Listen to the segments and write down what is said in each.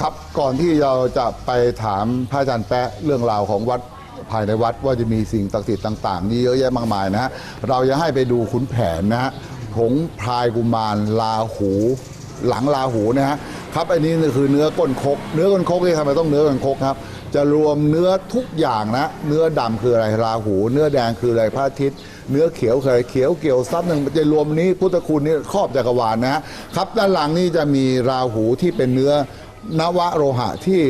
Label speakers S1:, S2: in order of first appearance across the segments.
S1: ครับก่อนที่เราจะไปถามพระอาจารย์แปะเรื่องราวของวัดภายในวัดว่าจะมีสิ่งศักดิ์สิทธิ์ต่างๆนี่เยอะแยะมากมายนะฮะเราจะให้ไปดูขุนแผนนะฮะผงพรายกุมารลาหู หลังลาหูนะฮะครับอันนี้คือเนื้อก้นคก เนื้อก้นคกนี่ทำไมต้องเนื้อก้นคกครับ จะรวมเนื้อทุกอย่างนะ เนื้อดำคืออะไรราหู เนื้อแดงคืออะไรพระอาทิตย์เนื้อเขียวคืออะไรเขียวเกี่ยวซับหนึ่งจะรวมนี้พุทธคุณนี่ครอบจักรวาลนะฮะครับด้านหลังนี่จะมีราหูที่เป็นเนื้อ นวโรหะที่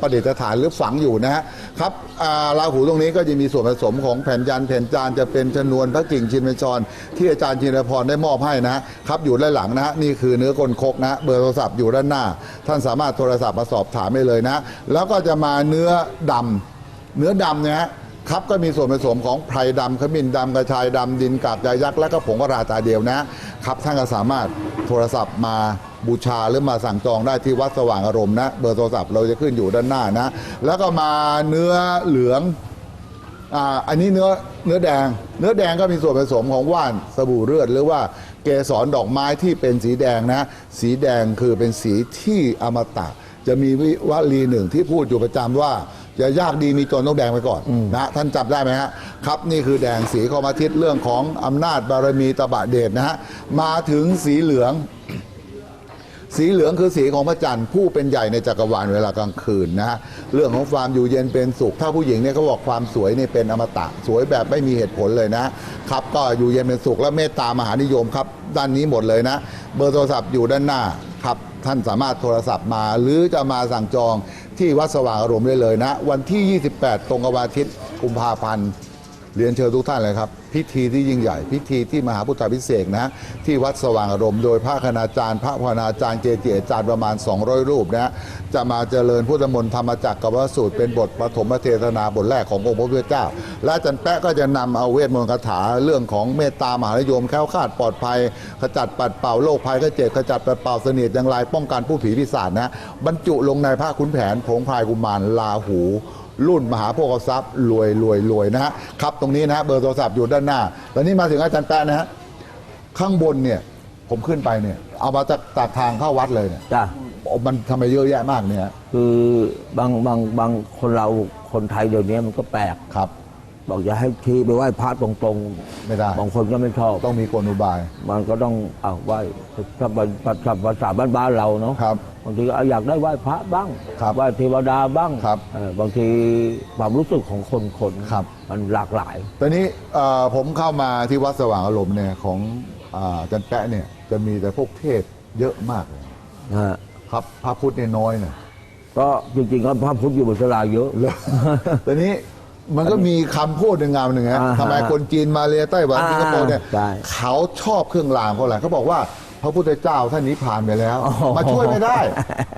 S1: ประดิษฐานหรือฝังอยู่นะฮะครับอ่าราหูตรงนี้ก็จะมีส่วนผสมของแผ่นยันแผ่นจานจะเป็นชนวนพระกิ่งชินเมชร ที่อาจารย์จินพรได้มอบให้นะครับอยู่ด้านหลังนะฮะนี่คือเนื้อกลคกนะเบอร์โทรศัพท์อยู่ด้านหน้า ท่านสามารถโทรศัพท์มาสอบถามได้เลยนะ แล้วก็จะมาเนื้อดำเนื้อดำเนี่ยฮะ ครับก็มีส่วนผสมของไพรดำขมิ้นดำกระชายดำดินกากใยยักษ์และก็ผงกระราตาเดียวนะครับท่านก็สามารถโทรศัพท์มาบูชาหรือมาสั่งจองได้ที่วัดสว่างอารมณ์นะเบอร์โทรศัพท์เราจะขึ้นอยู่ด้านหน้านะ แล้วก็มาเนื้อเหลืองอ่าอันนี้เนื้อเนื้อแดง เนื้อแดงก็มีส่วนผสมของว่านสบู่เลือด หรือว่าเกสรดอกไม้ที่เป็นสีแดงนะ สีแดงคือเป็นสีที่อมตะ จะมีวิวลีหนึ่งที่พูดอยู่ประจำว่า จะยากดีมีจนต้องแดงไปก่อนนะท่านจับได้ไหมฮะครับนี่คือแดงสีคอมาทิตเรื่องของอำนาจบารมีตบะเดชนะฮะมาถึงสีเหลือง สีเหลืองคือสีของพระจันทร์ผู้เป็นใหญ่ในจักรวาลเวลากลางคืนนะฮะเรื่องของความอยู่เย็นเป็นสุข ถ้าผู้หญิงเนี่ยเขาบอกความสวยเนี่ยเป็นอมตะสวยแบบไม่มีเหตุผลเลยนะครับก็อยู่เย็นเป็นสุขและเมตตามหานิยมครับ ด้านนี้หมดเลยนะ เบอร์โทรศัพท์อยู่ด้านหน้าครับท่านสามารถโทรศัพท์มาหรือจะมาสั่งจอง ที่วัดสว่างอารมณ์ได้เลยนะ วันที่ 28 ตรงกับวันอาทิตย์กุมภาพันธ์ เรียนเชิญทุกท่านเลยครับ พิธีที่ยิ่งใหญ่ พิธีที่มหาพุทธพิเศษนะ ที่วัดสว่างอารมณ์โดยพระคณาจารย์ พระภาวนาจารย์เจเจอาจารย์ประมาณ 200 รูปนะจะมาเจริญพุทธมนต์ธรรมจักรกับวสูตรเป็นบทปฐมเทศนาบทแรกขององค์พระพุทธเจ้า และอาจารย์แปะก็จะนำเอาเวทมนต์คาถาเรื่องของเมตตามหานิยมแคล้วคาดปลอดภัย ขจัดปัดเป่าโรคภัยก็เจ็บขจัดปัดเป่าเสนียดอย่างไรป้องกันผู้ผีปีศาจนะบรรจุลงในพระขุนแผนผงพายกุมารลาหู รุ่นมหาโภคทรัพย์รวยรวยรวยนะฮะครับตรงนี้นะฮะเบอร์โทรศัพท์อยู่ด้านหน้าตอนนี้มาถึงอาจารย์แปะนะฮะข้างบนเนี่ยผมขึ้นไปเนี่ย เอามาจากจากทางเข้าวัดเลยเนี่ย
S2: จ้ะ
S1: มันทำไมเยอะแยะมากเนี่ย
S2: คือบางบางบางคนเราคนไทยเดี๋ยวนี้มันก็แปลก
S1: ครับ
S2: บอกจะให้ทีไปไหว้พระตรง
S1: ไม่ได้
S2: บางคนก็ไม่ชอบ
S1: ต้องมีกลอุบาย
S2: มันก็ต้องเอาไหว้ถ้าภาษาภาษาบ้านๆเราเนาะ
S1: ครับ
S2: บางทีก็เอาอยากได้ไหว้พระบ้าง
S1: ครับ
S2: ไหว้เทวดาบ้าง
S1: ครับ
S2: เออบางทีความรู้สึกของคนคน
S1: ครับ
S2: มันหลากหลาย
S1: ตอนนี้เอ่อผมเข้ามาที่วัดสว่างอารมณ์เนี่ยของอ่าอาจารย์แปะเนี่ยจะมีแต่พวกเทศเยอะมากเลย
S2: นะฮะ
S1: ครับพระพุทธเนี่ยน้อยเนี่ย
S2: ก็จริงๆก็พระพุทธอยู่บนสลาเยอะ
S1: เลยตอนนี้ มันก็มีคำพูดหนึ่งงามหนึ่งฮะ
S2: อ่าฮะ
S1: ทำไมคนจีนมาเลไต้หวัน
S2: อ่า
S1: สิงคโปร์เนี่ย
S2: ใช่
S1: เขาชอบเครื่องรางเพราะอะไรเขาบอกว่าพระพุทธเจ้าท่านนิพพานไปแล้ว
S2: อ๋อ
S1: มาช่วยไม่ได้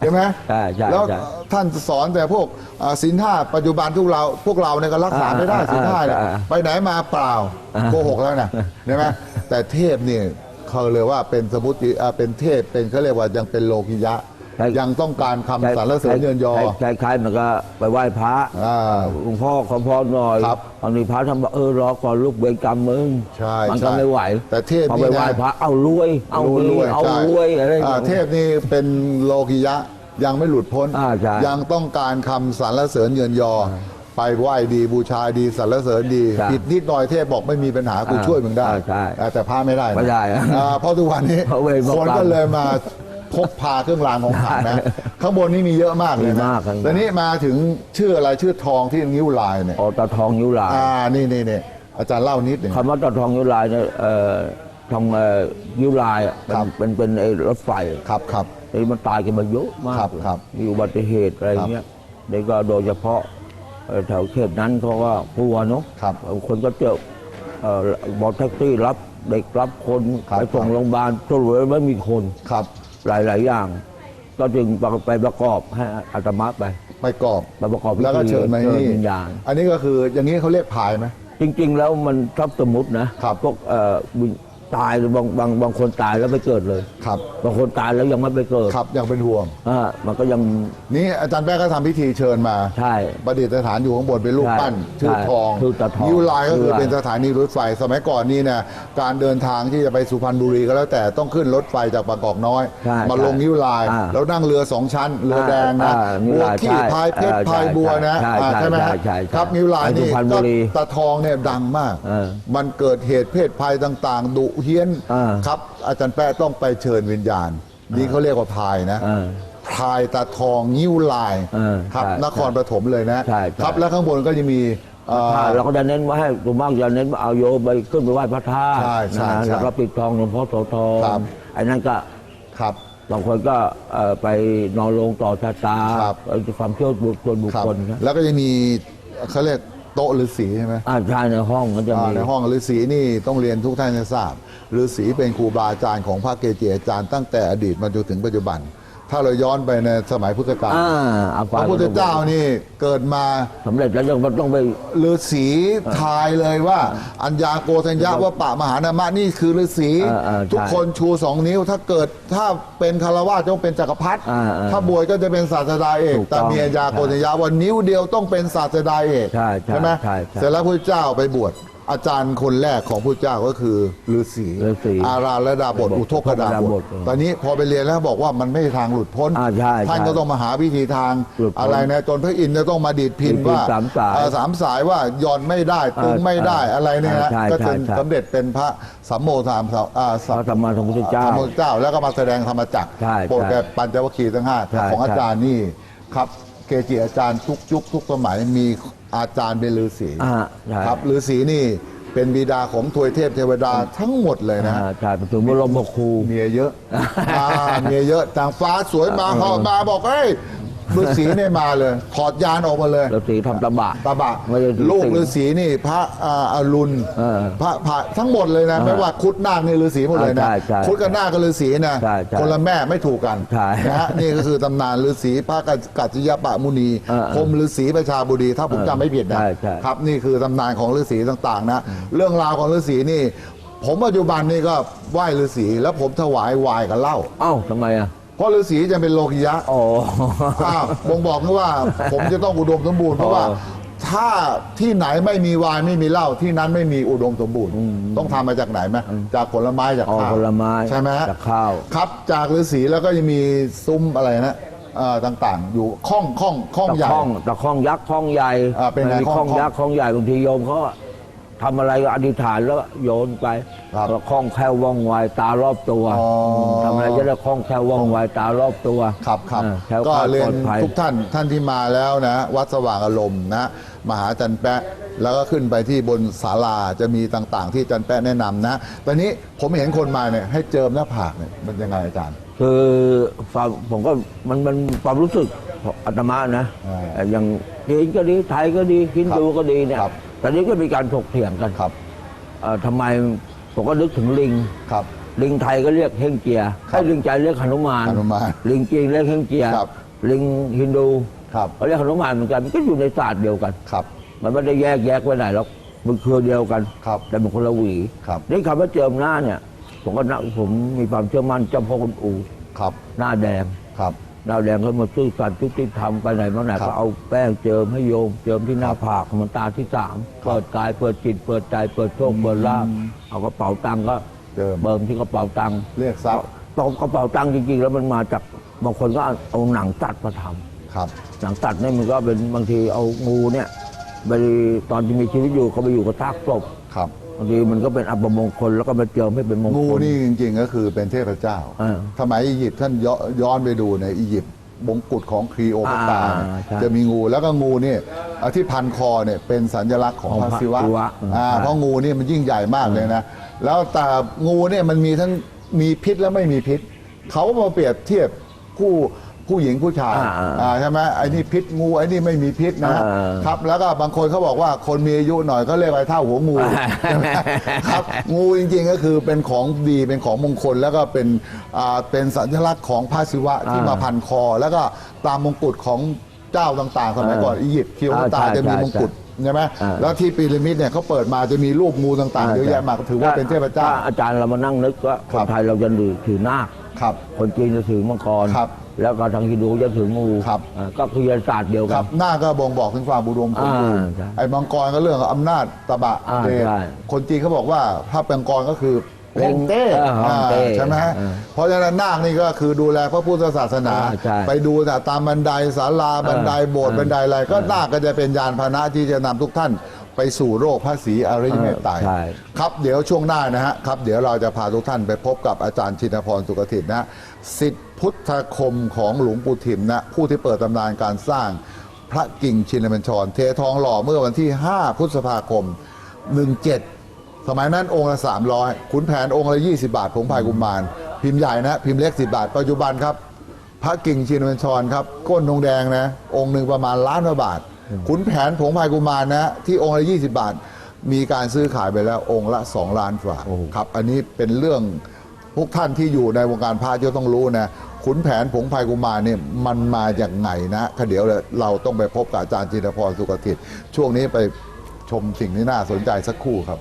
S1: ใช่ไหม
S2: ใช่ใช่
S1: แล้ว
S2: ใช่
S1: ท่านสอนแต่พวกอ่าศีลห้าปัจจุบันทุกเราพวกเราเนี่ยก็รักษาไม่ได้
S2: อ่า
S1: ศีลห้าเนี่ย
S2: อ่า
S1: ไปไหนมาเปล่า
S2: อ่า
S1: โกหกแล้วนะใช่ไหมแต่เทพเนี่ยเขาเลยว่าเป็นสมุติอ่าเป็นเทพเป็นเขาเรียกว่ายังเป็นโลกิยะ
S2: ใช่
S1: ยังต้องการคำสรรเสริญเยินยอ
S2: คล้ายๆมันก็ไปไหว้พระ
S1: อ่า
S2: หลวงพ่อขอพรหน่อย
S1: ครับ
S2: บางทีพระทำบอกเออรอก่อนลูกเวรกรรมมึง
S1: ใช่
S2: มัน
S1: ใช่
S2: ก็ไม่ไหว
S1: แต่เทพ
S2: พอ
S1: นี่
S2: ไปไหว้
S1: นะ
S2: พระเอารวย เอา
S1: รู้
S2: รวยเอา
S1: ใช่
S2: รวยอะไรอย่าง
S1: อ่า
S2: เงี้ย
S1: เทพนี่เป็นโลกิยะยังไม่หลุดพ้น
S2: อ่าใช่
S1: ยังต้องการคำสรรเสริญเยินยอไปไหว้ดีบูชาดีสรรเสริญดี
S2: ใช่
S1: ผิดนิดหน่อยเทพบอกไม่มีปัญหากู
S2: อ่า
S1: ช่วยมึงได้
S2: อ่าใช่
S1: อ่าแต่พาไม่ได้นะ
S2: ไม่ได้อะ
S1: อ่าเพราะทุกวันนี้
S2: เพราะเวร
S1: คน
S2: กรรม
S1: ก็เลยมา พกพาเครื่องรางของขลังนะข้างบนนี่มีเยอะมากเลย
S2: มี
S1: นะ
S2: มากครับ
S1: ตอนนี้มาถึงชื่ออะไรชื่อทองที่นิ้วลายเนี่ย
S2: อตาทองยุลาย
S1: อ่านี่นี่นี่อาจารย์เล่านิดหนึ่ง
S2: คำว่าตาทองยุลายเนี่ยเอ่อทองเอ่อยุลายอะเป็น
S1: ครับ
S2: เป็นเป็นไอ้รถไฟ
S1: ครับครับ
S2: ไอ้มันตายกันมาเยอะมาก
S1: ครับครับ
S2: มีอุบัติเหตุอะไรเงี้ยนี่ก็โดยเฉพาะเอ่อแถวเขตนั้นเขาก็กลัวเนาะ
S1: ครับ
S2: บางคนก็เจอเอ่อบอกแท็กซี่รับเด็กรับคน
S1: ครับ
S2: ไปส่งโรงพยาบาลสรุปแล้วไม่มีคน
S1: ครับ
S2: หลาย ๆ อย่าง ก็จึงไปประกอบให้อาตมาไป
S1: ไปกรอบ
S2: ไปประกอบพิธี
S1: แล้วก็เชิญมาที่
S2: เชิญ
S1: นี่
S2: วิญญาณ
S1: อันนี้ก็คืออย่างนี้เขาเรียกพายไหม
S2: จริง ๆ แล้วมันชอบสมมตินะครับ พวกเอ่อวิญ ตายหรือบางบางบางคนตายแล้วไม่เกิดเลย
S1: ครับ
S2: บางคนตายแล้วยังไม่ไปเกิด
S1: ครับยังเป็นห่วง
S2: อ่ามันก็ยัง
S1: นี่อาจารย์แป๊ะก็ทำพิธีเชิญมา
S2: ใช่
S1: ประดิษฐานอยู่ข้างบนเป็นรูป
S2: ใช่
S1: ปั้นชื่อ
S2: ใช่
S1: ทอง
S2: ชื่อตาทอง
S1: นิ้วลายก็คือ
S2: ชื่อลาย
S1: เป็นสถานีรถไฟ สมัยก่อนนี่นะการเดินทางที่จะไปสุพรรณบุรีก็แล้วแต่ต้องขึ้นรถไฟจากบางกอกน้อย
S2: ใช่
S1: มา
S2: ใช่
S1: ลงนิ้วลาย
S2: อ่า
S1: แล้วนั่งเรือสองชั้นเรือแดงนะ
S2: อ่านิ้ว
S1: บัว
S2: ลาย
S1: ขี้
S2: ใช่
S1: พายเพชร
S2: เออ
S1: พายบัวนะ
S2: ใช่
S1: อ่า
S2: ใช่
S1: ใช่ไหมฮะ
S2: ใช่ใช่
S1: ครับนิ้วลาย
S2: ไปสุ
S1: นี่
S2: พรรณบุ
S1: ก็
S2: รี
S1: ตาทองเนี่ยดังมาก
S2: เออ
S1: มันเกิดเหตุเพศภัยต่าง ๆ ดุเฮี้ยน
S2: อ่า
S1: ครับ อาจารย์แป๊ะต้องไปเชิญวิญญาณ นี่เขาเรียกว่าพายนะ
S2: เออ
S1: พรายตาทองนิ้วลาย
S2: เออ
S1: ครับ
S2: ใช่
S1: นครปฐมเลยนะ
S2: ใช่ใช่
S1: ครับแล้วข้างบนก็จะมีเอ่อ
S2: ใช่เราก็จะเน้นว่าให้ส่วนมากจะเน้นว่าเอาโยมไปขึ้นไปไหว้พระธาตุ
S1: ใช่ใช่
S2: นะ
S1: ใช่
S2: แล้วก็ปิดทองหลวงพ่อโสธ
S1: ครั
S2: ร
S1: บ
S2: ไอ้นั่นก็
S1: ครับ
S2: บางคนก็เอ่อไปนอนลงต่อชะตา
S1: ครับ
S2: เอ่อความเชื่อบุคคลบุค
S1: ครับ
S2: คลนะ
S1: แล้วก็จะมีเขาเรียก โต๊ะฤาษีใช่ไหม
S2: อ่าใช่ในห้องก็จะ
S1: อ่า
S2: มี
S1: ในห้องฤาษีนี่ต้องเรียนทุกท่านจะทราบฤาษีเป็นครูบาอาจารย์ของพระเกจิอาจารย์ตั้งแต่อดีตมาจนถึงปัจจุบัน ถ้าเราย้อนไปในสมัยพุทธกาล
S2: อ่าอา
S1: พระพุทธเจ้านี่เกิดมา
S2: สำเร็จแล้วยังต้องไป
S1: ฤาษีทายเลยว่า อัญญาโกธัญญาว่าปะมหานามะนี่คือฤาษี
S2: เออเออใช่
S1: ทุกคนชูสองนิ้ว ถ้าเกิดถ้าเป็นคารวะต้องเป็นจักรพรรดิ
S2: อ่าเออ
S1: ถ้าบวชก็จะเป็นศาสดาเอก
S2: ถูกต้อง
S1: แต่มีอัญญาโกธัญญาว่านิ้วเดียวต้องเป็นศาสดาเอก
S2: ใช่ใช่
S1: ไหม
S2: ใช่ใช่
S1: เสร็จแล้วพระเจ้าไปบวช อาจารย์คนแรกของพระเจ้าก็คือฤาษี
S2: ฤาษี
S1: อาราและดาบทอุทกดา
S2: อุทกดา
S1: บบท
S2: ท
S1: ตอนนี้พอไปเรียนแล้วบอกว่ามันไม่ใช่ทางหลุดพ้น
S2: อ่าใช่
S1: ท่าน
S2: ใช่
S1: ก็ต้องมาหาวิธีทาง
S2: หลุดพ้น
S1: อะไรนะจนพระอินทร์จะต้องมาดีดพิน
S2: ดีดพิน
S1: ว่า
S2: สามสาย
S1: เอ่อสามสายว่าย่อนไม่ได้ตึงไม่ได้
S2: เออ
S1: อะไรเนี่ยนะ
S2: ใช่
S1: ก็
S2: ใช่
S1: จน
S2: ใช่
S1: สำเร็จเป็นพระสัมโมสามสาอ่า
S2: พระสัมมาสัมพุทธเจ้า
S1: สัมพุทธเจ้าแล้วก็มาแสดงธรรมจักร
S2: ใช่
S1: โปรด
S2: ใช่
S1: แก่ปัญจวัคคีย์ทั้งห้า
S2: ใช่
S1: ของอา
S2: ใช่
S1: จารย์นี่ครับ เกจิอาจารย์ทุกยุคทุกสมัยมี อาจารย์เป็นฤาษี
S2: อ่าใช่
S1: ครับฤาษีนี่เป็นบิดาของทวยเทพเทวดาทั้งหมดเลยนะ
S2: อ่าใช่เป็นถึงบรมครู
S1: เมียเยอะ อ่าเมียเยอะต่างฟ้าสวยมาเหาะมาบอกเฮ้ย ฤาษีเนี่ยมาเลย ถอดยานออกมาเลย
S2: ฤาษีทำตะบะ
S1: ตาบะ
S2: ไม่ได้ฤาษี
S1: ลูกฤาษีนี่พระอ่าอรุณ
S2: เออ
S1: พระพระทั้งหมดเลยนะ ไม่ว่าคุดนาคนี่ฤาษีหมดเลยนะ
S2: ใช่ใช่
S1: คุดกับนาคกับฤาษีนะ
S2: ใช่ใช่
S1: คนละแม่ไม่ถูกกัน
S2: ใช่
S1: นะฮะนี่ก็คือตำนานฤาษีพระกัจจยปะมุนี
S2: เออ
S1: พรหมฤาษีประชาบุรีถ้าผม
S2: เออ
S1: จำไม่ผิดนะ
S2: ใช่ใช่
S1: ครับนี่คือตำนานของฤาษีต่างๆ นะ เรื่องราวของฤาษีนี่ ผมปัจจุบันนี่ก็ไหว้ฤาษีแล้วผมถวายวายกับเหล้า
S2: เอ้าทำไมอะ
S1: เพ ราะฤาษีจะเป็นโลกิยะ
S2: อ๋อ
S1: อ้าวบ่งบอกนะว่า ผมจะต้องอุดมสมบูรณ์เพราะว่า
S2: เออ
S1: ถ้าที่ไหนไม่มีวายไม่มีเหล้าที่นั้นไม่มีอุดมสมบูรณ์ ต้องทำมาจากไหนไหมจากผลไม้จาก
S2: อ๋อ
S1: ข้าว
S2: ผลไม้
S1: ใช่ไหมฮะ
S2: จากข้าว
S1: ครับจากฤาษีแล้วก็จะมีซุ้มอะไรนะเอ่อต่างๆ อยู่ข้องข้องข้อง
S2: ตะ
S1: ใหญ่
S2: ข้องตะข้องยักษ์ข้องใหญ่
S1: อ่าเป็นไง
S2: มัมี
S1: ข้
S2: ข้
S1: อ
S2: องงยักษ์ข้องใหญ่บางทีโยมเขา ทำอะไรก็อธิษฐานแล้วก็โยนไป
S1: ครับ
S2: แล้วข้องแคล่วว่องไวตารอบตัว
S1: อ๋อ
S2: ทำอะไรจะได้ข้องแคล่วว่องไวตารอบตัว
S1: ครับครับ
S2: อ่าแคล้ว
S1: ก็
S2: คลาด
S1: เรีย
S2: ปล
S1: น
S2: อดภัย
S1: ทุกท่านท่านที่มาแล้วนะ วัดสว่างอารมณ์นะมหาจันแปะแล้วก็ขึ้นไปที่บนศาลาจะมีต่างๆ ที่จันแปะแนะนำนะตอนนี้ผมเห็นคนมาเนี่ยให้เจิมหน้าผากเนี่ยมันยังไงอาจารย์
S2: คือความผมก็มันมันความรู้สึกของอาตมานะ
S1: อ่า
S2: แต่อย่างจีนก็ดีไทยก็ดีฮินดูก็ดีเนี่ย
S1: ครับ
S2: ตอนนี้ก็มีการถกเถียงกัน
S1: ครับ
S2: เอ่อทำไมผมก็นึกถึงลิง
S1: ครับ
S2: ลิงไทยก็เรียกเฮงเจีย
S1: ครับ
S2: ให้ลิงใจเรียกหนุมาน
S1: หนุมาน
S2: ลิงจีนเรียกเฮงเจีย
S1: ครับ
S2: ลิงฮินดู
S1: ครับ
S2: เขาเรียกหนุมานเหมือนกันมันก็อยู่ในศาสตร์เดียวกัน
S1: ครับ
S2: มันไม่ได้แยกแยกไว้ไหนหรอกมันเครือเดียวกัน
S1: ครับ
S2: แต่เป็นคนละหวี
S1: ครับ
S2: นี่คำว่าเจิมหน้าเนี่ย ผมก็นัผมมีความเชื่อมั่นเจ้าพ่อคุณอู
S1: ครับ
S2: หน้าแดง
S1: ครับ
S2: หน้าแดงเขามาซื่อสัตย์ยุติธรรมไปไหนมาไหน
S1: ครับ
S2: ก็เอาแป้งเจิมให้โยมเจิมที่หน้าผากมันตาที่สาม
S1: ครับ
S2: เปิดกายเปิดจิตเปิดใจเปิดโชคเปิดลาภเอากระเป๋าตังค์ก็
S1: เจิม
S2: เบิ่มที่กระเป๋าตังค์
S1: เรียกทรัพย์
S2: ตรงกระเป๋าตังค์จริงๆ แล้วมันมาจากบางคนก็เอาหนังตัดมาทำ
S1: ครับ
S2: หนังตัดเนี่ยมันก็เป็นบางทีเอางูเนี่ยไปตอนที่มีชีวิตอยู่เขาไปอยู่กับซากศพ
S1: ครับ
S2: บางทีมันก็เป็นอัปมงคลแล้วก็มาเจิมให้เป็นมงคล
S1: งูนี่จริง ๆ ก็คือเป็นเทพเจ้า
S2: อ่า
S1: สมัยอียิปต์ท่านย้อนย้อนไปดูในอียิปต์มงกุฎของคลีโอพัตราเนี่ย
S2: อ่าใช่
S1: จะมีงูแล้วก็งูเนี่ยอ่าที่พันคอเนี่ยเป็นสัญลักษณ์ของ
S2: ของ
S1: พระ
S2: พระ
S1: ศิวะ
S2: ศิวะ
S1: อ่า
S2: ใช่
S1: เพราะงูเนี่ยมันยิ่งใหญ่มากเลยนะ แล้วแต่งูเนี่ยมันมีทั้งมีพิษและไม่มีพิษ เขาก็มาเปรียบเทียบผู้ ผู้หญิงผู้ชาย
S2: อ่าอ่า
S1: อ่าใช่ไหมไอ้นี่พิษงูไอ้นี่ไม่มีพิษนะ
S2: อ่า
S1: ครับแล้วก็บางคนเขาบอกว่าคนมีอายุหน่อยก็เรียกไอ้เท่าหัวงูใช่ไหมครับงูจริงๆก็คือเป็นของดีเป็นของมงคลแล้วก็เป็นอ่าเป็นสัญลักษณ์ของพระศิวะที่
S2: อ่าม
S1: มาพันคอ แล้วก็ตามมงกุฎของเจ้าต่างๆสมัยก่อน
S2: อ่า
S1: อียิปต์คิวตา
S2: อ่าใช่
S1: จะมี
S2: ใช่
S1: มงกุฎ
S2: ใช่
S1: ใช่ไหม
S2: อ่า
S1: แล้วที่พีระมิดเนี่ยเขาเปิดมาจะมีรูปงูต่างๆเยอะแยะมากถือว่าเป็นเทพเจ้า
S2: ถ้อาจารย์เรามานั่งนึกว่า
S1: ค
S2: ครับนไทยเราจะถือถือนาค
S1: ครับ
S2: คนจีนจะถือมังกร
S1: ครับ
S2: แล้วก็ทางฮินดูจะถืองู
S1: ครับ
S2: อ่าก็คือศาสตร์เดียว
S1: ค
S2: กั
S1: รั
S2: น
S1: บหน้าก็บ่งบอกถึงความบุดมสมบูรณ์
S2: อ่าใช่
S1: ไอ้มังกรก็เรื่องของอำนาจตะบะ
S2: อ่า
S1: เดช
S2: ใช่
S1: คนจีนเขาบอกว่าถ้าเป็งกรก็คือ
S2: เป็
S1: ฮ่องงเต้
S2: เออฮ่องเต้
S1: อ่าใช่ไหมฮะ
S2: อ่า
S1: เพราะฉะนั้นนาคนี่ก็คือดูแลพระพุทธศาสนา
S2: อ่าใช่
S1: ไปดูแต่ตามบันไดศาลาบันไดโบสถ์
S2: อ่า
S1: บันไดอะไรก็นาคก็จะเป็นยานพาหนะที่จะนำทุกท่านไปสู่โลกพระศรีอริยเมตไตร
S2: ใช่
S1: ครับเดี๋ยวช่วงหน้านะฮะครับเดี๋ยวเราจะพาทุกท่านไปพบกับอาจารย์ชินพรสุกทิตนะ สิทธิพุทธคมของหลวงปู่ทิมนะ ผู้ที่เปิดตำนานการสร้างพระกิ่งชินบัญชร เททองหล่อเมื่อวันที่ 5 พฤษภาคม 17 สมัยนั้นองค์ละ 300ขุนแผนองค์ละ 20 บาทผงพายกุมาร พิมพ์ใหญ่นะ พิมพ์เล็ก 10 บาท ปัจจุบันครับ พระกิ่งชินบัญชรครับ ก้นทองแดงนะ องค์หนึ่งประมาณล้านกว่าบาท ขุนแผนผงพายกุมารนะ ที่องค์ละ 20 บาท มีการซื้อขายไปแล้วองค์ละ 2 ล้านกว่าครับ อันนี้เป็นเรื่อง พวกท่านที่อยู่ในวงการพระจะต้องรู้นะขุนแผนผงพายกุมารเนี่ยมันมาอย่างไงนะขะเดี๋ยวเราต้องไปพบกับอาจารย์จินพรสุกทิตช่วงนี้ไปชมสิ่งที่น่าสนใจสักครู่ครับ